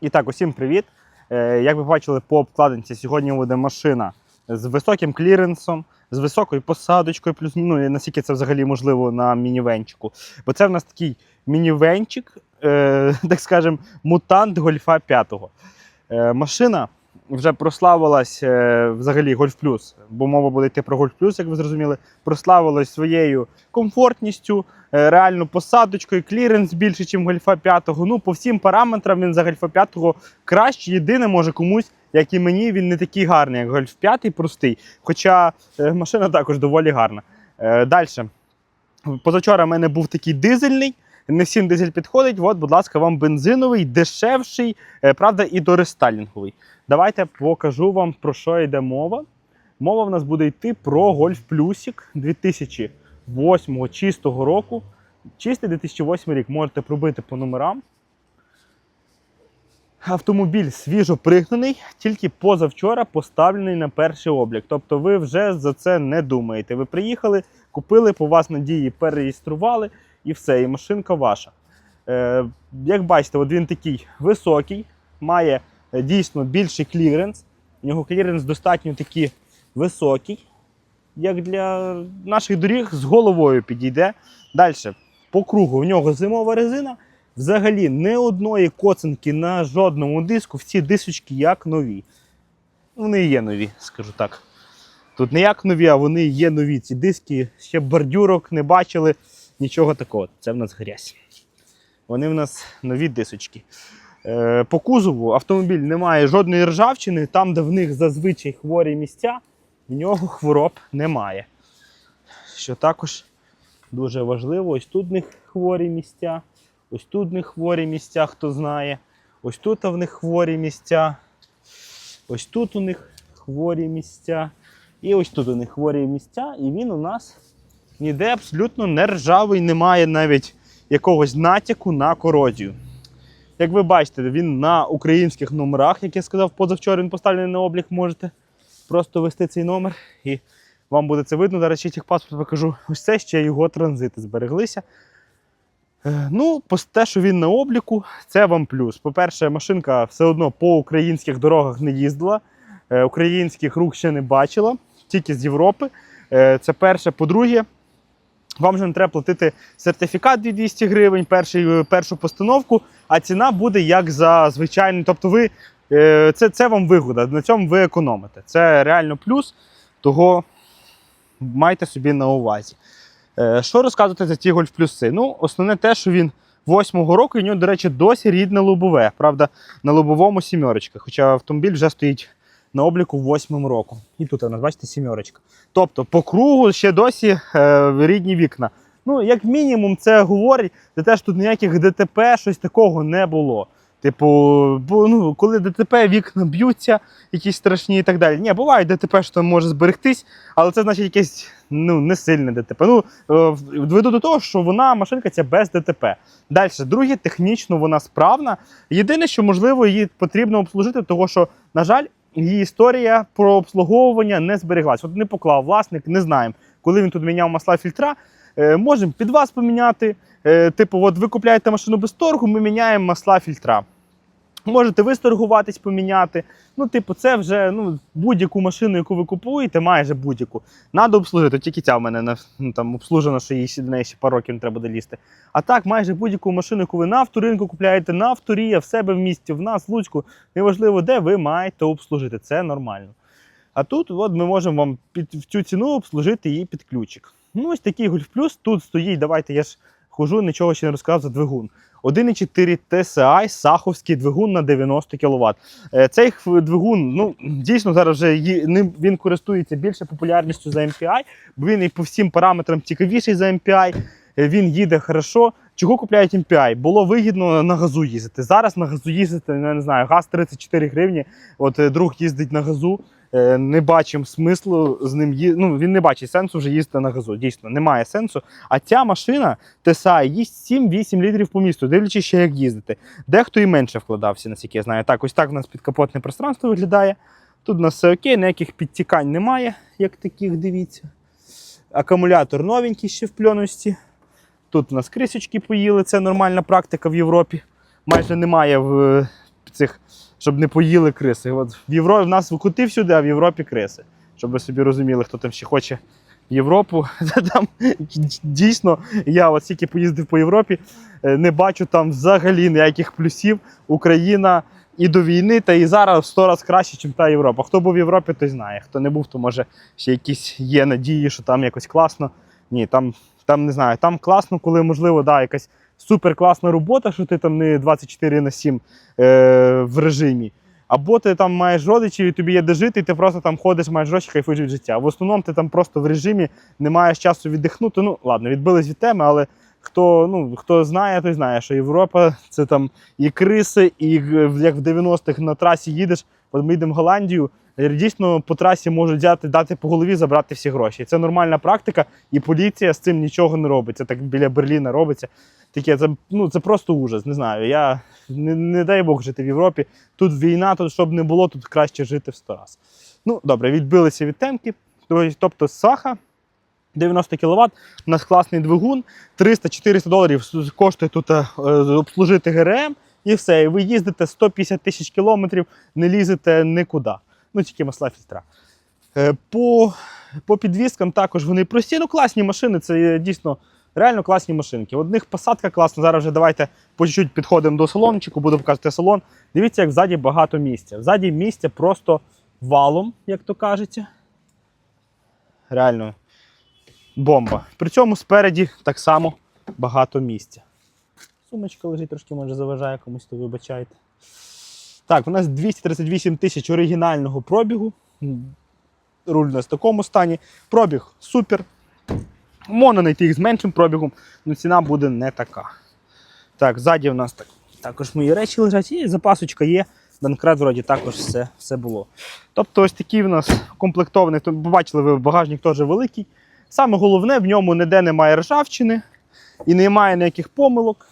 І так, усім привіт. Е, Як ви бачили по обкладинці, сьогодні буде машина з високим кліренсом, з високою посадочкою, плюс ну наскільки це взагалі можливо на мінівенчику. Бо це в нас такий мінівенчик, е, так скажемо, мутант Гольфа 5. Е, машина вже прославилась е, взагалі Гольф Плюс, бо мова буде йти про Гольф Плюс, як ви зрозуміли, прославилась своєю комфортністю, Е, реальну посадочку і кліренс більше, ніж гольфа 5. Ну, по всім параметрам він за гольфа 5 краще. Єдине, може комусь, як і мені, він не такий гарний, як гольф 5 простий. Хоча е, машина також доволі гарна. Е, Далі. Позавчора в мене був такий дизельний. Не всім дизель підходить. От, будь ласка, вам бензиновий, дешевший, правда, і дорестайлінговий. Давайте покажу вам, про що йде мова. Мова в нас буде йти про гольф Плюсік 2000. 2008-го чистого року. Чистий 2008 рік можете пробити по номерам. Автомобіль свіжо пригнаний, тільки позавчора поставлений на перший облік. Тобто ви вже за це не думаєте. Ви приїхали, купили, по вас надії перереєстрували і все, і машинка ваша. Е, Як бачите, от він такий високий, має е, дійсно більший кліренс. У нього кліренс достатньо такий високий як для наших доріг з головою підійде. Далі, по кругу, в нього зимова резина. Взагалі не одної коцинки на жодному диску, всі дисочки як нові. Вони є нові, скажу так. Тут не як нові, а вони є нові. Ці диски ще бордюрок не бачили, нічого такого. Це в нас грязь. Вони в нас нові дисочки. Е, по кузову автомобіль не має жодної ржавчини, там, де в них зазвичай хворі місця, в нього хвороб немає. Що також дуже важливо, ось тут в них хворі місця. Ось тут в них хворі місця, хто знає. Ось тут в них хворі місця. Ось тут у них хворі місця. І ось тут у них хворі місця. І він у нас ніде абсолютно не ржавий, немає навіть якогось натяку на корозію. Як ви бачите, він на українських номерах, як я сказав, позавчора він поставлений на облік, можете просто ввести цей номер і вам буде це видно. Зараз ще техпаспорт покажу. Ось це ще його транзити збереглися. Е, Ну, те, що він на обліку, це вам плюс. По-перше, машинка все одно по українських дорогах не їздила, е, українських рук ще не бачила, тільки з Європи. Е, Це перше. По-друге, вам же не треба платити сертифікат 200 гривень, першу постановку, а ціна буде як за звичайний. Тобто, ви, це, це вам вигода, на цьому ви економите. Це реально плюс, того майте собі на увазі. Е, Що розказувати за ті гольф плюси? Ну, основне те, що він восьмого року, і в нього, до речі, досі рідне лобове. Правда, на лобовому сімерочка. Хоча автомобіль вже стоїть на обліку восьмим року. І тут нас, бачите, сімерочка. Тобто, по кругу ще досі е, рідні вікна. Ну, як мінімум, це говорить за те, що тут ніяких ДТП, щось такого не було. Типу, бо, ну, коли ДТП вікна б'ються, якісь страшні і так далі. Ні, буває ДТП, що може зберегтись, але це значить якесь ну, не сильне ДТП. Ну, е, веду до того, що вона машинка ця без ДТП. Далі, друге, технічно вона справна. Єдине, що можливо її потрібно обслужити, тому що, на жаль, її історія про обслуговування не збереглась. От не поклав власник, не знаємо, коли він тут міняв масла фільтра. Е, можемо під вас поміняти. Е, типу, от ви купляєте машину без торгу, ми міняємо масла фільтра. Можете ви сторгуватись, поміняти. Ну, типу, це вже ну, будь-яку машину, яку ви купуєте, майже будь-яку. Надо обслужити. Тільки ця в мене ну, там, обслужена, що ще до неї ще пару років не треба долізти. А так, майже будь-яку машину, яку ви на авторинку купляєте, на авторія, в себе в місті, в нас, в Луцьку, неважливо, де ви маєте обслужити. Це нормально. А тут от ми можемо вам під в цю ціну обслужити її під ключик. Ну, ось такий Golf Plus. Тут стоїть, давайте я ж хожу, нічого ще не розказав за двигун. 1,4 TSI саховський двигун на 90 кВт. Цей двигун, ну дійсно зараз вже ним він користується більше популярністю за MPI, бо він і по всім параметрам цікавіший за MPI. е, Він їде хорошо. Чого купляють MPI? Було вигідно на газу їздити. Зараз на газу їздити, ну, я не знаю, газ 34 гривні. От е, друг їздить на газу. Е, Не бачимо смислу з ним ї... Ну, він не бачить сенсу вже їздити на газу. Дійсно, немає сенсу. А ця машина TSI їсть 7-8 літрів по місту, дивлячись ще як їздити. Дехто і менше вкладався, наскільки я знаю. Так, ось так у нас підкапотне пространство виглядає. Тут у нас все окей, ніяких підтікань немає, як таких, дивіться. Акумулятор новенький ще в пленості. Тут у нас крисочки поїли, це нормальна практика в Європі. Майже немає в цих, щоб не поїли криси. От в Європі в нас кути всюди, а в Європі криси. Щоб ви собі розуміли, хто там ще хоче в Європу. Там дійсно, я от стільки поїздив по Європі, е, не бачу там взагалі ніяких плюсів. Україна і до війни, та і зараз в 100 разів краще, ніж та Європа. Хто був в Європі, той знає. Хто не був, то може ще якісь є надії, що там якось класно. Ні, там, там не знаю, там класно, коли можливо, да, якась супер класна робота, що ти там не 24 на 7 е, в режимі. Або ти там маєш родичів, і тобі є де жити, і ти просто там ходиш, маєш гроші, кайфуєш від життя. В основному ти там просто в режимі не маєш часу віддихнути. Ну, ладно, відбились від теми, але хто, ну, хто знає, той знає, що Європа це там і криси, і як в 90-х на трасі їдеш, от ми йдемо в Голландію. Е, Дійсно, по трасі можуть взяти, дати по голові, забрати всі гроші. Це нормальна практика, і поліція з цим нічого не робить. Це так біля Берліна робиться. Таке, це, ну, це просто ужас. Не знаю. Я не, не дай Бог жити в Європі. Тут війна, тут щоб не було, тут краще жити в сто раз. Ну, добре, відбилися від темки. Тобто Саха 90 кВт, у нас класний двигун, 300-400 доларів коштує тут е, обслужити ГРМ і все. І ви їздите 150 тисяч кілометрів, не лізете нікуди. Ну, тільки масла фільтра. Е, По, по підвіскам також вони прості, ну класні машини, це дійсно реально класні машинки. Одних посадка класна. Зараз вже давайте по чуть-чуть підходимо до салончику, буду показувати салон. Дивіться, як ззаді багато місця. Ззаді місця просто валом, як то кажеться. Реально бомба. При цьому спереді так само багато місця. Сумочка лежить, трошки може заважає комусь, то вибачайте. Так, у нас 238 тисяч оригінального пробігу. Руль у нас в такому стані. Пробіг супер. Можна знайти їх з меншим пробігом, але ціна буде не така. Так, ззаді в нас так, також мої речі лежать, і запасочка є. Данкрат вроді також все, все було. Тобто ось такий в нас комплектований. то Побачили, ви багажник теж великий. Саме головне, в ньому ніде немає ржавчини і немає ніяких помилок.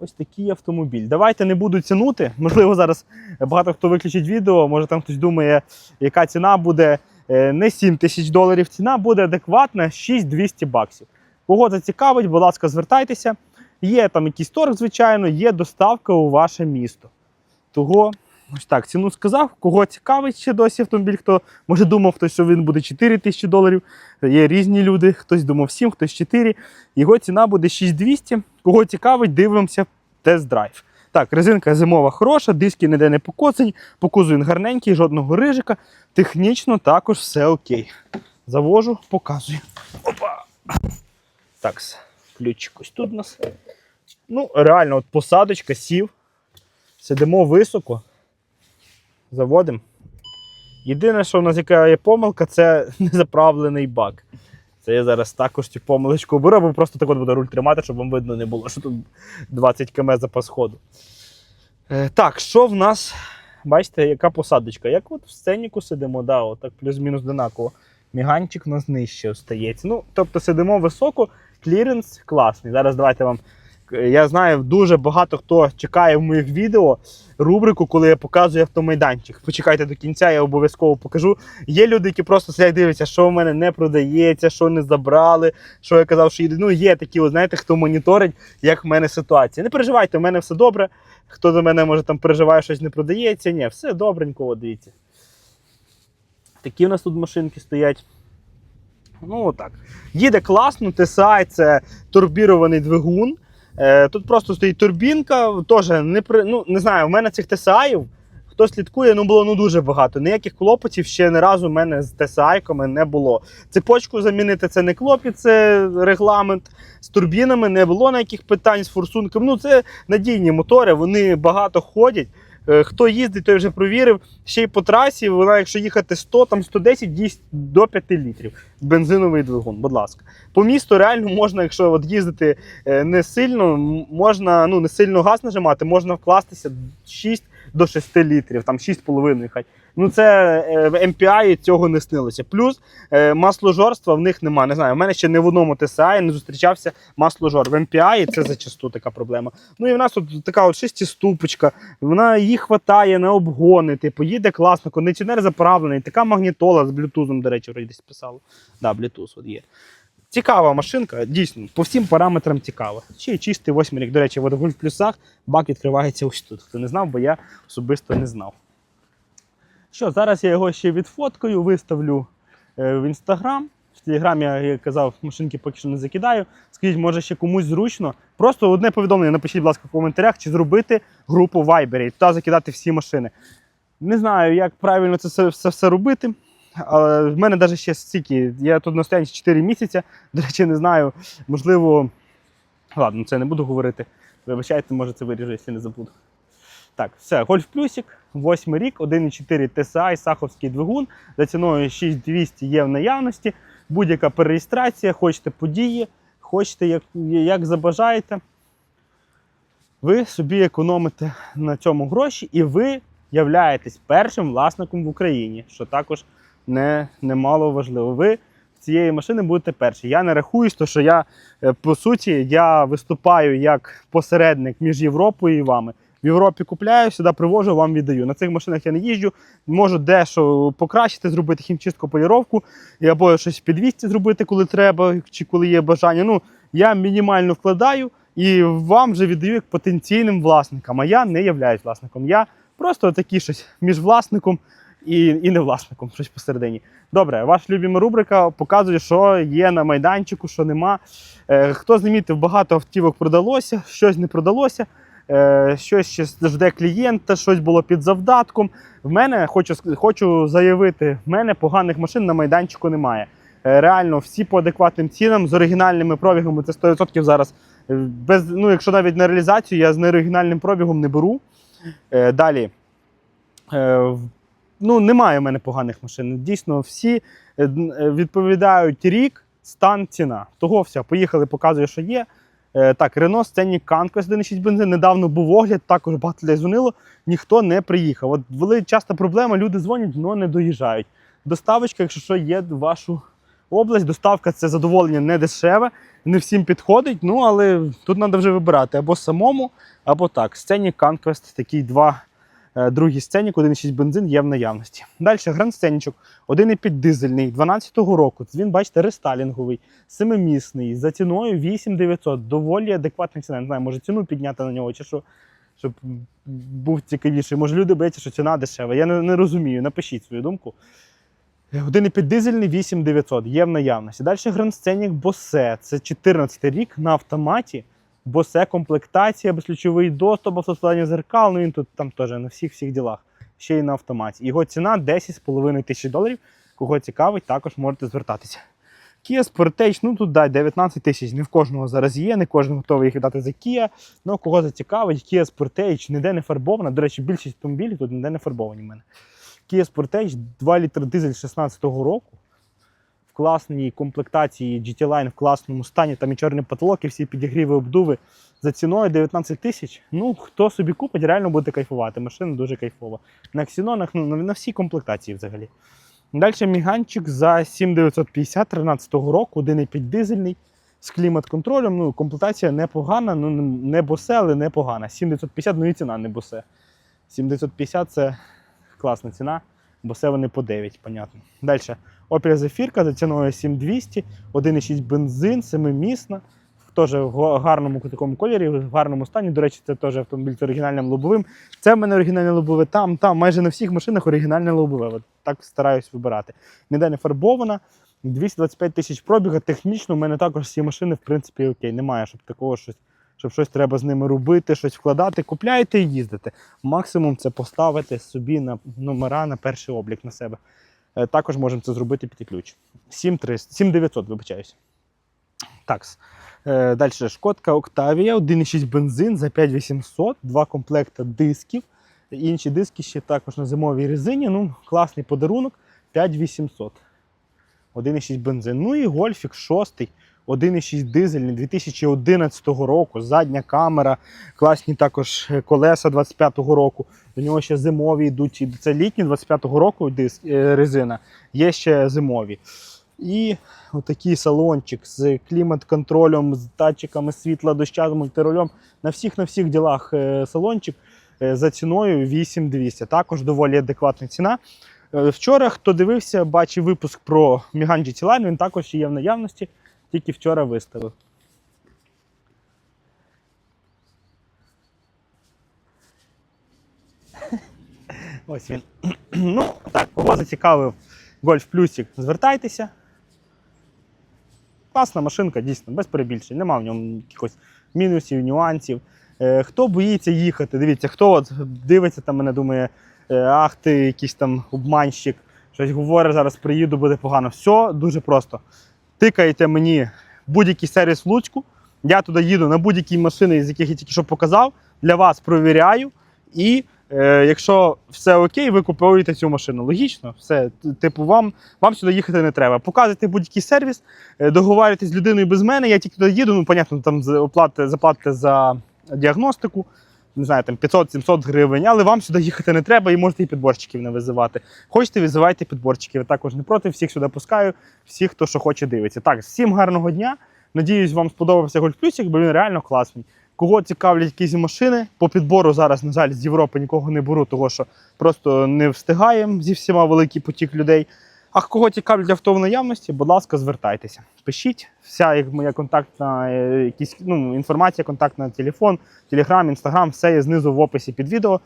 Ось такий автомобіль. Давайте не буду цінути. Можливо, зараз багато хто виключить відео, може там хтось думає, яка ціна буде. Е, Не 7 тисяч доларів, ціна буде адекватна 6200 баксів. Кого зацікавить, будь ласка, звертайтеся. Є там якийсь торг, звичайно, є доставка у ваше місто. Того, ось так, ціну сказав. Кого цікавить ще досі автомобіль, хто може думав, хтось, що він буде 4 тисячі доларів. Є різні люди, хтось думав 7, хтось 4. Його ціна буде 6200. Кого цікавить, дивимося тест-драйв. Так, резинка зимова хороша, диски ніде не покоцані, по кузу він гарненький, жодного рижика. Технічно також все окей. Завожу, показую. Опа. Так, ключик ось тут у нас. Ну, реально, от посадочка, сів. Сидимо високо. Заводимо. Єдине, що в нас яка є помилка, це незаправлений бак. Це я зараз також цю помилочку беру, або просто так от буду руль тримати, щоб вам видно не було, що тут 20 км запас ходу. Е, так, що в нас? Бачите, яка посадочка? Як от в сценіку сидимо, да, отак плюс-мінус однаково. Міганчик у нас нижче остається. Ну, тобто сидимо високо, кліренс класний. Зараз давайте вам. Я знаю, дуже багато хто чекає в моїх відео рубрику, коли я показую автомайданчик. Почекайте до кінця, я обов'язково покажу. Є люди, які просто сидять дивляться, що в мене не продається, що не забрали, що я казав, що їде. Ну, є такі, от, знаєте, хто моніторить, як в мене ситуація. Не переживайте, в мене все добре. Хто до мене може там переживає, щось не продається. Ні, все добренько, от дивіться. Такі у нас тут машинки стоять. Ну, отак. Їде класно, TSI це турбірований двигун. Е, тут просто стоїть турбінка, теж не ну, не знаю, в мене цих TSI, хто слідкує, ну було ну дуже багато. Ніяких клопотів ще не разу в мене з TSI-ками не було. Цепочку замінити це не клопіт, це регламент. З турбінами не було ніяких питань з форсунками. Ну, це надійні мотори, вони багато ходять. Е, Хто їздить, той вже провірив. Ще й по трасі, вона, якщо їхати 100, там 110, дійсть до 5 літрів. Бензиновий двигун, будь ласка. По місту реально можна, якщо от їздити е, не сильно, можна ну, не сильно газ нажимати, можна вкластися 6 до 6 літрів, там 6,5 хай. Ну це е, в MPI цього не снилося. Плюс е, масложорства в них немає. Не знаю, в мене ще не в одному TSI не зустрічався масложор. В MPI це зачасту така проблема. Ну і в нас тут така от шестиступочка, вона її хватає на обгони, типу, їде класно, кондиціонер заправлений, така магнітола з блютузом, до речі, десь писало. Да, Bluetooth от є. Цікава машинка, дійсно, по всім параметрам цікава. Ще й чистий восьмий рік. До речі, в плюсах бак відкривається ось тут. Хто не знав, бо я особисто не знав. Що, зараз я його ще відфоткаю, виставлю е, в інстаграм. В телеграмі, я казав, машинки поки що не закидаю. Скажіть, може ще комусь зручно. Просто одне повідомлення напишіть, будь ласка, в коментарях, чи зробити групу Viber і туди закидати всі машини. Не знаю, як правильно це все, все, все робити. Але в мене навіть ще стільки. Я тут на стоянці 4 місяці. До речі, не знаю. Можливо. Ладно, це не буду говорити. Вибачайте, може це виріжу, якщо не забуду. Так, все, Гольф Плюсик, 8 рік, 1,4 TSI, Саховський двигун. За ціною 6200 є в наявності. Будь-яка перереєстрація, хочете події, хочете, як, як забажаєте. Ви собі економите на цьому гроші, і ви являєтесь першим власником в Україні, що також не, немало важливо. Ви цієї машини будете перші. Я не рахуюсь, то що я е, по суті я виступаю як посередник між Європою і вами. В Європі купляю, сюди привожу, вам віддаю. На цих машинах я не їжджу, можу дещо покращити, зробити хімчистку поліровку, або щось в підвісці зробити, коли треба, чи коли є бажання. Ну, я мінімально вкладаю і вам вже віддаю як потенційним власникам. А я не являюсь власником. Я просто такий щось між власником і, і не власником, щось посередині. Добре, ваша любима рубрика показує, що є на майданчику, що нема. Е, хто замітив, багато автівок продалося, щось не продалося. Е, щось ще жде клієнта, щось було під завдатком. В мене хочу, хочу заявити, в мене поганих машин на майданчику немає. Е, Реально, всі по адекватним цінам з оригінальними пробігами це 100% зараз. Е, Без, ну, якщо навіть на реалізацію, я з неоригінальним пробігом не беру. Далі. Ну, немає в мене поганих машин. Дійсно, всі е, е, відповідають рік, стан, ціна. Того все. Поїхали, показую, що є. Е, Так, Renault Scenic Conquest 1.6 бензин. Недавно був огляд, також багато людей дзвонило, ніхто не приїхав. От були часто проблема, люди дзвонять, але не доїжджають. Доставочка, якщо що, є в вашу область. Доставка це задоволення не дешеве, не всім підходить. Ну, але тут треба вже вибирати або самому, або так. Scenic Conquest, такі два. Е, Другий сценік, 1,6 бензин є в наявності. Далі гранд сценічок, 1,5 дизельний, 12-го року. Він, бачите, рестайлінговий, семимісний, за ціною 8900. Доволі адекватна ціна. Не знаю, може ціну підняти на нього, чи що, щоб був цікавіший. Може, люди бояться, що ціна дешева. Я не, не розумію. Напишіть свою думку. 1,5 дизельний 8900 є в наявності. Далі Grand Scenic Bose. Це 14 рік на автоматі. Bose комплектація, безключовий доступ, автоскладання зеркал. Ну він тут там теж на всіх всіх ділах. Ще й на автоматі. Його ціна 10,5 тисяч доларів. Кого цікавить, також можете звертатися. Kia Sportage, ну тут дай 19 тисяч. Не в кожного зараз є, не кожен готовий їх віддати за Kia. Ну, кого зацікавить, Kia Sportage ніде не фарбована. До речі, більшість автомобілів тут ніде не фарбовані в мене. Kia Sportage 2 літр дизель 16-го року. Класній комплектації GT Line в класному стані, там і чорний потолок, і всі підігріви обдуви за ціною 19 тисяч. Ну, хто собі купить, реально буде кайфувати. Машина дуже кайфова. На ксенонах, ну, на, на всій комплектації взагалі. Далі міганчик за 7950 13-го року, 1,5 дизельний з клімат-контролем. Ну, комплектація непогана, ну не босе, але непогана. 7950, ну і ціна не босе. 7950 це класна ціна, бо це вони по 9, понятно. Далі. Opel Zafirka за ціною 7200, 1,6 бензин, семимісна. Теж в гарному такому кольорі, в гарному стані. До речі, це теж автомобіль з оригінальним лобовим. Це в мене оригінальне лобове, там, там, майже на всіх машинах оригінальне лобове. От так стараюсь вибирати. Ніде не фарбована. 225 тисяч пробіга. Технічно в мене також всі машини, в принципі, окей. Немає, щоб такого щось, щоб щось треба з ними робити, щось вкладати. Купляєте і їздите. Максимум це поставити собі на номера на перший облік на себе. Е, Також можемо це зробити під ключ. 7300, 7900, вибачаюсь. Такс. Далі Шкодка Octavia, 1,6 бензин за 5800, два комплекти дисків. Інші диски ще також на зимовій резині. Ну, класний подарунок 5800. 1,6 бензин. Ну і Гольфік 6, 1,6 дизельний 2011 року. Задня камера, класні також е, колеса 25-го року. До нього ще зимові йдуть. Це літні 25-го року диск, е, резина, є ще зимові. І отакий салончик з клімат-контролем, з датчиками світла, доща, з мультирольом. На всіх на всіх ділах е, салончик за ціною 8200. Також доволі адекватна ціна. Вчора, хто дивився, бачив випуск про Megane GT Line, він також є в наявності. Тільки вчора виставив. Ось він. Ну, так, кого зацікавив Гольф Плюсик, звертайтеся. Класна машинка, дійсно, без перебільшень. Нема в ньому якихось мінусів, нюансів. Е, хто боїться їхати, дивіться, хто от дивиться там мене, думає, е, ах ти якийсь там обманщик, щось говорить, зараз приїду, буде погано. Все дуже просто. Тикаєте мені будь-який сервіс в Луцьку, я туди їду на будь-якій машині, з яких я тільки що показав, для вас провіряю. І е, якщо все окей, ви купуєте цю машину. Логічно, все. Типу, вам, вам сюди їхати не треба. Показуйте будь-який сервіс, е, договарюйтесь з людиною без мене, я тільки туди їду, ну, понятно, там оплати, заплатите за діагностику, не знаю, там 500-700 гривень, але вам сюди їхати не треба і можете і підборщиків не визивати. Хочете, визивайте підборщиків. Я також не проти, всіх сюди пускаю, всіх, хто що хоче дивиться. Так, всім гарного дня. Надіюсь, вам сподобався Гольф Плюсик, бо він реально класний. Кого цікавлять якісь машини, по підбору зараз, на жаль, з Європи нікого не беру, тому що просто не встигаємо зі всіма великий потік людей. А кого цікавлять авто в наявності, будь ласка, звертайтеся. Пишіть, вся моя контактна е, якісь, ну, інформація, контактна телефон, телеграм, інстаграм, все є знизу в описі під відео.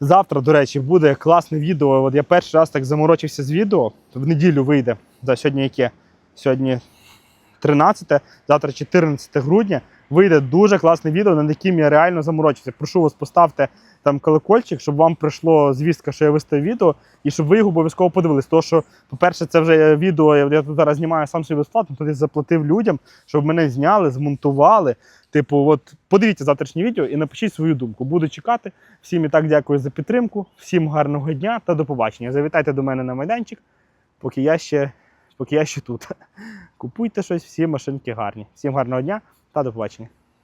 Завтра, до речі, буде класне відео. От я перший раз так заморочився з відео. В неділю вийде. За сьогодні яке? Сьогодні 13, завтра 14 грудня. Вийде дуже класне відео, над яким я реально заморочився. Прошу вас, поставте там колокольчик, щоб вам прийшло звістка, що я виставив відео, і щоб ви його обов'язково подивились. Тому що, по-перше, це вже відео, я, тут зараз знімаю сам собі безплатно, я заплатив людям, щоб мене зняли, змонтували. Типу, от подивіться завтрашнє відео і напишіть свою думку. Буду чекати. Всім і так дякую за підтримку, всім гарного дня та до побачення. Завітайте до мене на майданчик, поки я ще, поки я ще тут. Купуйте щось, всі машинки гарні. Всім гарного дня та до побачення.